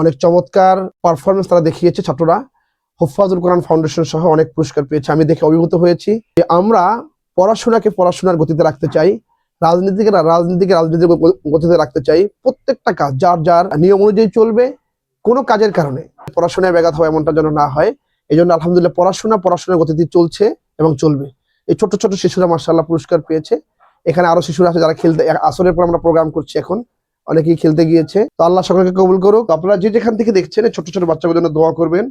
অনেক চমৎকার পারফরমেন্স তারা দেখিয়েছে ছাত্ররা। হুফাজুল কোরআন ফাউন্ডেশন সহ অনেক পুরস্কার পেয়েছে। আমি দেখে অভিভূত হয়েছি যে আমরা পড়াশোনাকে পড়াশোনার গতিতে রাখতে চাই, রাজনীতিকে রাজনীতিকে রাজনীতির গতিতে রাখতে চাই। প্রত্যেকটা কাজ যার যার নিয়ম অনুযায়ী চলবে, কোনো কাজের কারণে। পড়াশোনায় ব্যাঘাত হয় এমনটা যেন না হয়। এই জন্য আলহামদুলিল্লাহ পড়াশোনা পড়াশোনার গতিতে চলছে এবং চলবে। এই ছোট ছোট শিশুরা মার্শাল্লাহ পুরস্কার পেয়েছে। এখানে আরও শিশুরা আছে যারা খেলতে আসরের পর আমরা প্রোগ্রাম করছি এখন। অনেকেই খেলতে গিয়েছে। তো আল্লাহ সকলকে কবুল করুক। আপনারা যে যেখান থেকে দেখছেন, ছোট ছোট বাচ্চাদের জন্য দোয়া করবেন।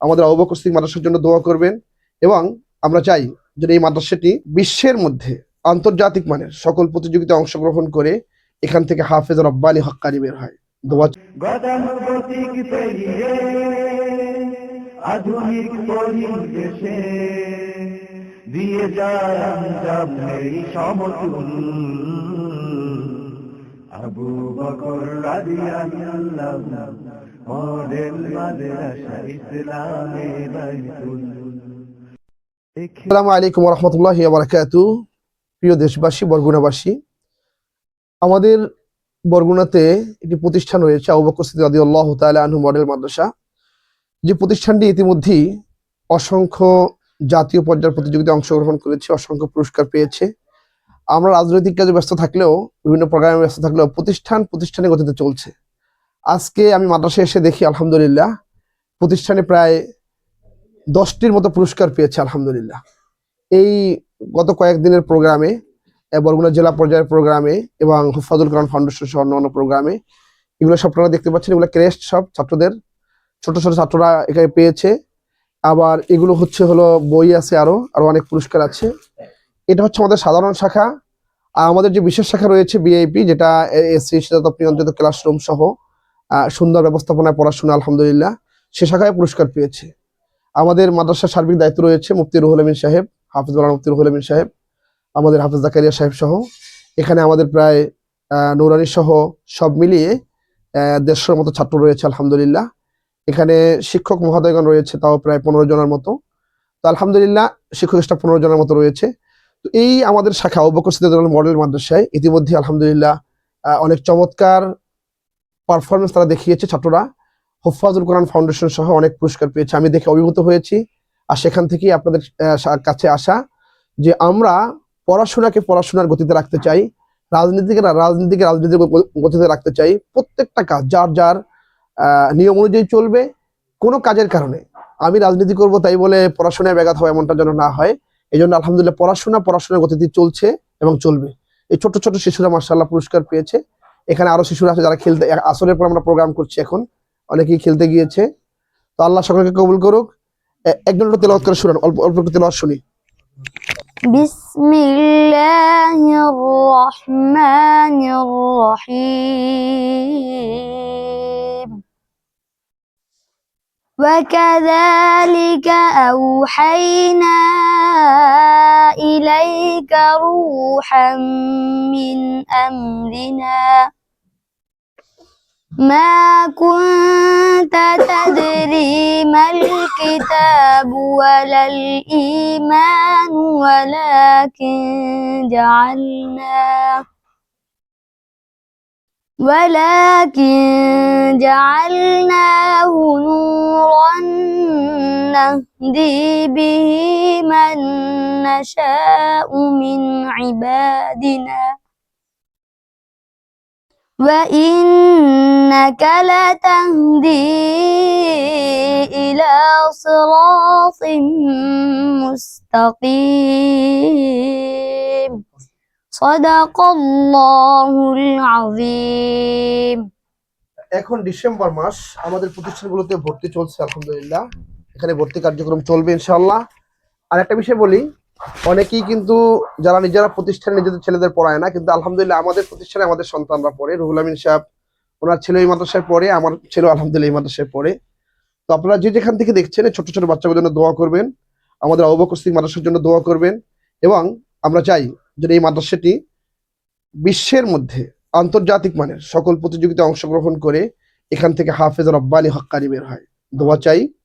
আমাদের অবকর সিং মাদ্রাসার জন্য দোয়া করবেন। এবং আমরা চাই যে এই মাদ্রাসাটি বিশ্বের মধ্যে আন্তর্জাতিক মানের সকল প্রতিযোগিতায় অংশগ্রহণ করে এখান থেকে হাফেজ রব্বানি হক্কানি বের হয়। দোয়া যায় সমতুল আবু বকর রাদিয়াল্লাহু মডেল মাদ্রাসা ইসলামে বাইতুল। আসসালামু আলাইকুম বারাকাতু প্রিয় দেশবাসী, বরগুনাবাসী, আমাদের বরগুনাতে একটি প্রতিষ্ঠান রয়েছে, আবু বকর সিদ্দিক মডেল মাদ্রাসা। যে প্রতিষ্ঠানটি ইতিমধ্যেই অসংখ্য জাতীয় পর্যায়ের প্রতিযোগিতায় অংশগ্রহণ করেছে, অসংখ্য পুরস্কার পেয়েছে। আমরা রাজনৈতিক কাজে ব্যস্ত থাকলেও, বিভিন্ন প্রোগ্রামে ব্যস্ত থাকলেও প্রতিষ্ঠান প্রতিষ্ঠানে গতিতে চলছে। আজকে আমি মাদ্রাসায় এসে দেখি, আলহামদুলিল্লাহ, প্রতিষ্ঠানে প্রায় দশটির মতো পুরস্কার পেয়েছে, আলহামদুলিল্লাহ। এই গত কয়েকদিনের প্রোগ্রামে বরগুনা জেলা পর্যায়ের প্রোগ্রামে এবং হুফাজুল কোরআন ফাউন্ডেশন সহ অন্যান্য প্রোগ্রামে, এগুলো সব আপনারা দেখতে পাচ্ছেন, এগুলো ক্রেস্ট সব ছাত্রদের, ছোট ছোট ছাত্ররা এখানে পেয়েছে। আবার এগুলো হচ্ছে হলো বই আছে আরও আরও অনেক পুরস্কার আছে। এটা হচ্ছে আমাদের সাধারণ শাখা। আর আমাদের যে বিশেষ শাখা রয়েছে বিআইপি যেটা এসসি শীতাতপ নিয়ন্ত্রিত ক্লাসরুম সহ সুন্দর ব্যবস্থাপনায় পড়াশোনা, আলহামদুলিল্লাহ, সে শাখায় পুরস্কার পেয়েছে। আমাদের মাদ্রাসার সার্বিক দায়িত্ব রয়েছে মুফতি রুহুল আমিন সাহেব, হাফিজ মাওলানা মুফতি রুহুল আমিন সাহেব, আমাদের হাফিজ জাকারিয়া সাহেব সহ। এখানে আমাদের প্রায় নৌরানি সহ সব মিলিয়ে দেড়শোর মতো ছাত্র রয়েছে, আলহামদুলিল্লাহ। এখানে শিক্ষক মহোদয়গণ রয়েছে, তাও প্রায় পনেরো জনের মতো। তো আলহামদুলিল্লাহ, শিক্ষক স্টাফ পনেরো জনের মতো রয়েছে। তো এই আমাদের শাখা অবকর সিদ্ধান্ত মডেল মাদ্রাসায় ইতিমধ্যে আলহামদুলিল্লাহ অনেক চমৎকার পারফরমেন্স তারা দেখিয়েছে ছাত্ররা। হুফাজুল কোরআন ফাউন্ডেশন সহ অনেক পুরস্কার পেয়েছে। আমি দেখে অভিভূত হয়েছি আর সেখান থেকেই আপনাদের কাছে আসা যে আমরা পড়াশোনাকে পড়াশোনার গতিতে রাখতে চাই, রাজনীতিকে রাজনীতিকে রাজনীতির গতিতে রাখতে চাই। প্রত্যেকটা কাজ যার যার নিয়ম অনুযায়ী চলবে। কোনো কাজের কারণে। আমি রাজনীতি করব তাই বলে পড়াশোনায় ব্যাঘাত হয় এমনটা যেন না হয়। এই জন্য আলহামদুলিল্লাহ পড়াশোনা পড়াশোনার গতিতে চলছে এবং চলবে এই ছোট ছোট শিশুরা মার্শাল্লাহ পুরস্কার পেয়েছে এখানে আরো শিশুরা আছে যারা খেলতে আসরের পর আমরা প্রোগ্রাম করছি এখন অনেকেই খেলতে গিয়েছে তো আল্লাহ সকলকে কবুল করুক এ- একজন একটু তেলাওয়াত করে শুনান অল্প অল্প একটু তেলাওয়াত শুনি بسم الله الرحمن الرحيم وكذلك أوحينا إليك روحا من أمرنا. ما كنت تدري ما الكتاب ولا الإيمان ولكن جعلناه ولكن جعلناه نورا نهدي به من نشاء من عبادنا وإنك لتهدي إلى صراط مستقيم صدق الله العظيم এখন ডিসেম্বর মাস আমাদের প্রতিষ্ঠানগুলোতে ভর্তি চলছে আলহামদুলিল্লাহ এখানে ভর্তি কার্যক্রম চলবে ইনশাআল্লাহ। আর একটা বিষয় বলি, অনেকেই কিন্তু যারা নিজেরা প্রতিষ্ঠানে নিজেদের ছেলেদের পড়ায় না, কিন্তু আলহামদুলিল্লাহ আমাদের প্রতিষ্ঠানে আমাদের সন্তানরা পড়ে। রুহুল আমিন সাহেব, ওনার ছেলে এই মাদ্রাসায় পড়ে, আমার ছেলে আলহামদুলিল্লাহ এই মাদ্রাসায় পড়ে। তো আপনারা যে যেখান থেকে দেখছেন, ছোট ছোট বাচ্চাদের জন্য দোয়া করবেন, আমাদের অবকর মাদ্রাসার জন্য দোয়া করবেন এবং আমরা চাই যে এই মাদ্রাসাটি বিশ্বের মধ্যে আন্তর্জাতিক মানের সকল প্রতিযোগিতায় অংশগ্রহণ করে এখান থেকে হাফেজ রব্বানি হক্কানি বের হয়। দোয়া চাই।